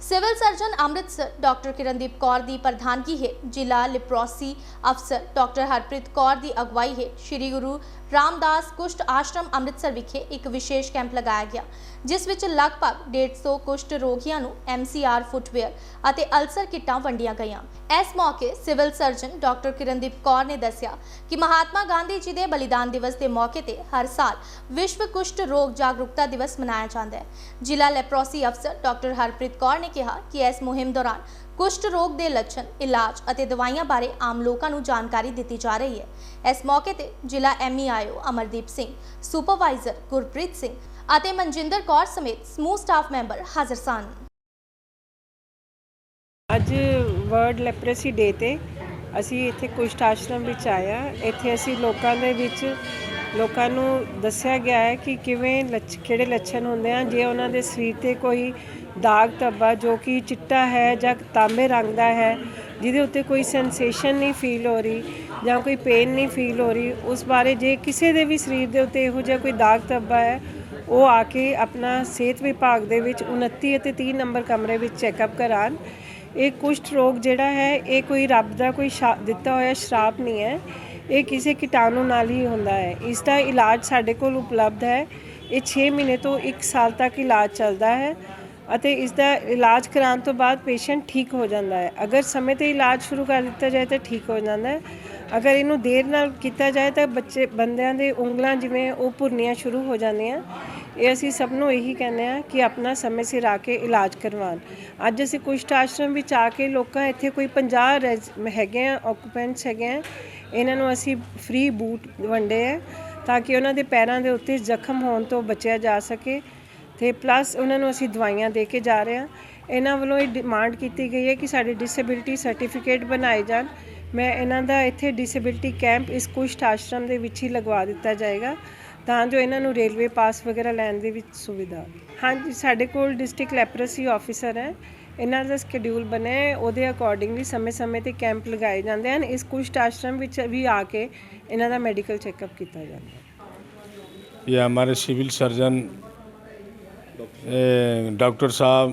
Civil surgeon Amritsar doctor Kirandeep Kaur ਦੀ ਪ੍ਰਧਾਨਗੀ ਹੇਠ ਜ਼ਿਲ੍ਹਾ ਲਿਪਰੋਸੀ ਅਫਸਰ ਡਾਕਟਰ ਹਰਪ੍ਰੀਤ ਕੌਰ ਦੀ ਅਗਵਾਈ ਹੇਠ ਸ੍ਰੀ ਗੁਰੂ ਰਾਮਦਾਸ ਕੁਸ਼ਟ ਆਸ਼ਰਮ ਅੰਮ੍ਰਿਤਸਰ ਵਿਖੇ ਇੱਕ ਵਿਸ਼ੇਸ਼ ਕੈਂਪ ਲਗਾਇਆ ਗਿਆ, ਜਿਸ ਵਿੱਚ ਲਗਭਗ 150 ਕੁਸ਼ਟ ਰੋਗੀਆਂ ਨੂੰ MCR ਫੁੱਟਵੇਅਰ ਅਤੇ ਅਲਸਰ ਕਿੱਟਾਂ ਵੰਡੀਆਂ ਗਈਆਂ। ਇਸ ਮੌਕੇ civil surgeon doctor Kirandeep Kaur ਨੇ ਦੱਸਿਆ ਕਿ ਮਹਾਤਮਾ ਗਾਂਧੀ ਜੀ ਦੇ ਬਲੀਦਾਨ ਦਿਵਸ ਦੇ ਮੌਕੇ ਤੇ ਹਰ ਸਾਲ ਵਿਸ਼ਵ ਕੁਸ਼ਟ ਰੋਗ ਜਾਗਰੂਕਤਾ ਦਿਵਸ ਮਨਾਇਆ ਜਾਂਦਾ ਹੈ। ਜ਼ਿਲ੍ਹਾ ਲੈਪਰੋਸੀ ਅਫਸਰ ਡਾਕਟਰ ਹਰਪ੍ਰੀਤ ਕੌਰ ਨੇ ਕਿਹਾ ਕਿ ਇਸ ਮੁਹਿੰਮ ਦੌਰਾਨ ਕੁਸ਼ਟ ਰੋਗ ਦੇ ਲੱਛਣ, ਇਲਾਜ ਅਤੇ ਦਵਾਈਆਂ ਬਾਰੇ ਆਮ ਲੋਕਾਂ ਨੂੰ ਜਾਣਕਾਰੀ ਦਿੱਤੀ ਜਾ ਰਹੀ ਹੈ। ਇਸ ਮੌਕੇ ਤੇ ਜ਼ਿਲ੍ਹਾ ਐਮਈਆਈਓ ਅਮਰਦੀਪ ਸਿੰਘ, ਸੁਪਰਵਾਈਜ਼ਰ ਗੁਰਪ੍ਰੀਤ ਸਿੰਘ ਅਤੇ ਮਨਜਿੰਦਰ ਕੌਰ ਸਮੇਤ ਸਮੂਹ ਸਟਾਫ ਮੈਂਬਰ ਹਾਜ਼ਰ ਸਨ। ਅੱਜ ਵਰਲਡ ਲੈਪਰੇਸੀ ਡੇ ਤੇ ਅਸੀਂ ਇੱਥੇ ਕੁਸ਼ਟ ਆਸ਼ਰਮ ਵਿੱਚ ਆਇਆ ਇੱਥੇ ਅਸੀਂ ਲੋਕਾਂ ਦੇ ਵਿੱਚ ਲੋਕਾਂ ਨੂੰ ਦੱਸਿਆ ਗਿਆ ਹੈ ਕਿ ਕਿਵੇਂ ਲੱਛ, ਕਿਹੜੇ ਲੱਛਣ ਹੁੰਦੇ ਆ ਜੇ ਉਹਨਾਂ ਦੇ ਸਰੀਰ ਤੇ ਕੋਈ ਦਾਗ ਧੱਬਾ ਜੋ ਕਿ ਚਿੱਟਾ ਹੈ ਜਾਂ ਤਾਂਬੇ ਰੰਗ ਦਾ ਹੈ, ਜਿਹਦੇ ਉੱਤੇ ਕੋਈ ਸੈਂਸੇਸ਼ਨ ਨਹੀਂ ਫੀਲ ਹੋ ਰਹੀ ਜਾਂ ਕੋਈ ਪੇਨ ਨਹੀਂ ਫੀਲ ਹੋ ਰਹੀ, ਉਸ ਬਾਰੇ ਜੇ ਕਿਸੇ ਦੇ ਵੀ ਸਰੀਰ ਦੇ ਉੱਤੇ ਇਹੋ ਜਿਹਾ ਕੋਈ ਦਾਗ ਧੱਬਾ ਹੈ, ਉਹ ਆ ਕੇ ਆਪਣਾ ਸਿਹਤ ਵਿਭਾਗ ਦੇ ਵਿੱਚ 29 ਅਤੇ 30 ਨੰਬਰ ਕਮਰੇ ਵਿੱਚ ਚੈੱਕਅਪ ਕਰਾਉਣ। ਇਹ ਕੁਸ਼ਟ ਰੋਗ ਜਿਹੜਾ ਹੈ, ਇਹ ਕੋਈ ਰੱਬ ਦਾ ਕੋਈ ਸ਼ਾ- ਦਿੱਤਾ ਹੋਇਆ ਸ਼ਰਾਪ ਨਹੀਂ ਹੈ। ਇਹ ਕਿਸੇ ਕੀਟਾਣੂ ਨਾਲ ਹੀ ਹੁੰਦਾ ਹੈ। ਇਸ ਦਾ ਇਲਾਜ ਸਾਡੇ ਕੋਲ ਉਪਲਬਧ ਹੈ। ਇਹ 6 ਮਹੀਨੇ ਤੋਂ 1 ਸਾਲ ਤੱਕ ਇਲਾਜ ਚੱਲਦਾ ਹੈ ਅਤੇ ਇਸ ਦਾ ਇਲਾਜ ਕਰਾਉਣ ਤੋਂ ਬਾਅਦ ਪੇਸ਼ੈਂਟ ਠੀਕ ਹੋ ਜਾਂਦਾ ਹੈ। ਅਗਰ ਸਮੇਂ ਤੇ ਇਲਾਜ ਸ਼ੁਰੂ ਕਰ ਦਿੱਤਾ ਜਾਏ ਤਾਂ ਠੀਕ ਹੋ ਜਾਂਦਾ ਹੈ। ਅਗਰ ਇਹਨੂੰ ਦੇਰ ਨਾਲ ਕੀਤਾ ਜਾਏ ਤਾਂ ਬੱਚੇ, ਬੰਦਿਆਂ ਦੇ ਉਂਗਲਾਂ ਜਿਵੇਂ ਉਹ ਭੁਰਨੀਆਂ ਸ਼ੁਰੂ ਹੋ ਜਾਂਦੀਆਂ। ਇਹ ਅਸੀਂ ਸਭ ਨੂੰ ਇਹੀ ਕਹਿੰਦੇ ਆ ਕਿ ਆਪਣਾ ਸਮੇਂ ਸਿਰ ਆ ਕੇ ਇਲਾਜ ਕਰਵਾਉਣ। ਅੱਜ ਅਸੀਂ ਕੁਸ਼ਟ ਆਸ਼ਰਮ ਵਿੱਚ ਆ ਕੇ ਲੋਕਾਂ ਇੱਥੇ ਕੋਈ 50 ਰੈਜ਼- ਹੈਗੇ ਆ ਆਕੂਪੈਂਟਸ ਹੈਗੇ ਆ, ਇਹਨਾਂ ਨੂੰ ਅਸੀਂ ਫ੍ਰੀ ਬੂਟ ਵੰਡੇ ਆ ਤਾਂ ਕਿ ਉਹਨਾਂ ਦੇ ਪੈਰਾਂ ਦੇ ਉੱਤੇ ਜ਼ਖਮ ਹੋਣ ਤੋਂ ਬਚਿਆ ਜਾ ਸਕੇ ਤੇ ਪਲੱਸ ਉਹਨਾਂ ਨੂੰ ਅਸੀਂ ਦਵਾਈਆਂ ਦੇ ਕੇ ਜਾ ਰਹੇ ਹਾਂ। ਇਹਨਾਂ ਵੱਲੋਂ ਇਹ ਡਿਮਾਂਡ ਕੀਤੀ ਗਈ ਹੈ ਕਿ ਸਾਡੇ ਡਿਸੇਬਿਲਿਟੀ ਸਰਟੀਫਿਕੇਟ ਬਣਾਏ ਜਾਣ। ਮੈਂ ਇਹਨਾਂ ਦਾ ਇੱਥੇ ਡਿਸੇਬਿਲਿਟੀ ਕੈਂਪ ਇਸ ਕੁਸ਼ਟ ਆਸ਼ਰਮ ਦੇ ਵਿੱਚ ਹੀ ਲਗਵਾ ਦਿੱਤਾ ਜਾਏਗਾ। ਤਾਂ ਜੋ ਇਹਨਾਂ ਨੂੰ ਰੇਲਵੇ ਪਾਸ ਵਗੈਰਾ ਲੈਣ ਦੇ ਵਿੱਚ ਸੁਵਿਧਾ ਹੋਵੇ ਹਾਂਜੀ ਸਾਡੇ ਕੋਲ ਡਿਸਟ੍ਰਿਕਟ ਲੈਪਰਸੀ ਆਫੀਸਰ ਹੈ ਇਹਨਾਂ ਦਾ ਸਕੇਡਿਊਲ ਬਣਿਆ ਹੈ ਉਹਦੇ ਅਕੋਰਡਿੰਗਲੀ ਸਮੇਂ-ਸਮੇਂ ਤੇ ਕੈਂਪ ਲਗਾਏ ਜਾਂਦੇ ਹਨ ਇਸ ਕੁਸ਼ਟ ਆਸ਼ਰਮ ਵਿੱਚ ਵੀ ਆ ਕੇ ਇਹਨਾਂ ਦਾ ਮੈਡੀਕਲ ਚੈੱਕਅਪ ਕੀਤਾ ਜਾਂਦਾ ਹੈ ये हमारे सिविल सर्जन ए, डॉक्टर साहब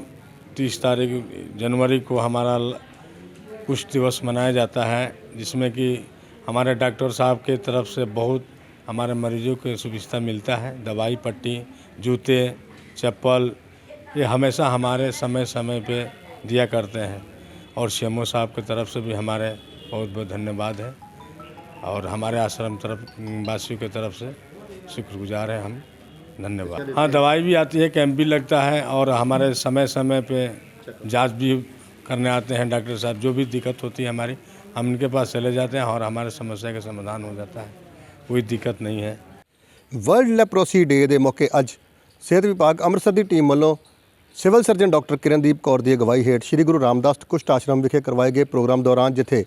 तीस तारीख जनवरी को हमारा ल- कुछ दिवस मनाया जाता है जिसमें कि हमारे डॉक्टर साहब के तरफ से बहुत हमारे मरीजों को सुविधा मिलता है दवाई पट्टी जूते चप्पल ये हमेशा हमारे समय समय पे दिया करते हैं। और सीएमओ साहब की तरफ़ से भी हमारे बहुत बहुत धन्यवाद है। और हमारे आश्रम तरफ़ वासियों की तरफ़ से शुक्रगुजार है हम। धन्यवाद। हाँ दवाई भी आती है कैंप भी लगता है और हमारे समय समय पे जाँच भी करने आते हैं डॉक्टर साहब। जो भी दिक्कत होती है हमारी हम इनके पास चले जाते हैं और हमारे समस्या का समाधान हो जाता है। ਕੋਈ ਦਿੱਕਤ ਨਹੀਂ ਹੈ। ਵਰਲਡ ਲੈਪਰੋਸੀ ਡੇ ਦੇ ਮੌਕੇ ਅੱਜ ਸਿਹਤ ਵਿਭਾਗ ਅੰਮ੍ਰਿਤਸਰ ਦੀ ਟੀਮ ਵੱਲੋਂ civil surgeon doctor Kirandeep Kaur ਦੀ ਅਗਵਾਈ ਹੇਠ ਸ੍ਰੀ ਗੁਰੂ ਰਾਮਦਾਸ ਕੁਸ਼ਟ ਆਸ਼ਰਮ ਵਿਖੇ ਕਰਵਾਏ ਗਏ ਪ੍ਰੋਗਰਾਮ ਦੌਰਾਨ ਜਿੱਥੇ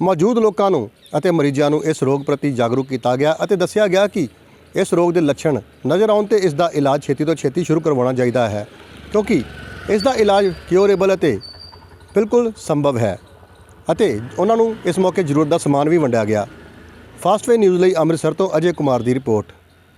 ਮੌਜੂਦ ਲੋਕਾਂ ਨੂੰ ਅਤੇ ਮਰੀਜ਼ਾਂ ਨੂੰ ਇਸ ਰੋਗ ਪ੍ਰਤੀ ਜਾਗਰੂਕ ਕੀਤਾ ਗਿਆ ਅਤੇ ਦੱਸਿਆ ਗਿਆ ਕਿ ਇਸ ਰੋਗ ਦੇ ਲੱਛਣ ਨਜ਼ਰ ਆਉਣ ਤੇ ਇਸ ਦਾ ਇਲਾਜ ਛੇਤੀ ਤੋਂ ਛੇਤੀ ਸ਼ੁਰੂ ਕਰਵਾਉਣਾ ਚਾਹੀਦਾ ਹੈ, ਕਿਉਂਕਿ ਇਸ ਦਾ ਇਲਾਜ ਕਿਉਰੇਬਲ ਅਤੇ ਬਿਲਕੁਲ ਸੰਭਵ ਹੈ ਅਤੇ ਉਹਨਾਂ ਨੂੰ ਇਸ ਮੌਕੇ ਜ਼ਰੂਰਤ ਦਾ ਸਮਾਨ ਵੀ ਵੰਡਿਆ ਗਿਆ। ਫਾਸਟਵੇ ਨਿਊਜ਼ ਲਈ ਅੰਮ੍ਰਿਤਸਰ ਤੋਂ ਅਜੇ ਕੁਮਾਰ ਦੀ ਰਿਪੋਰਟ।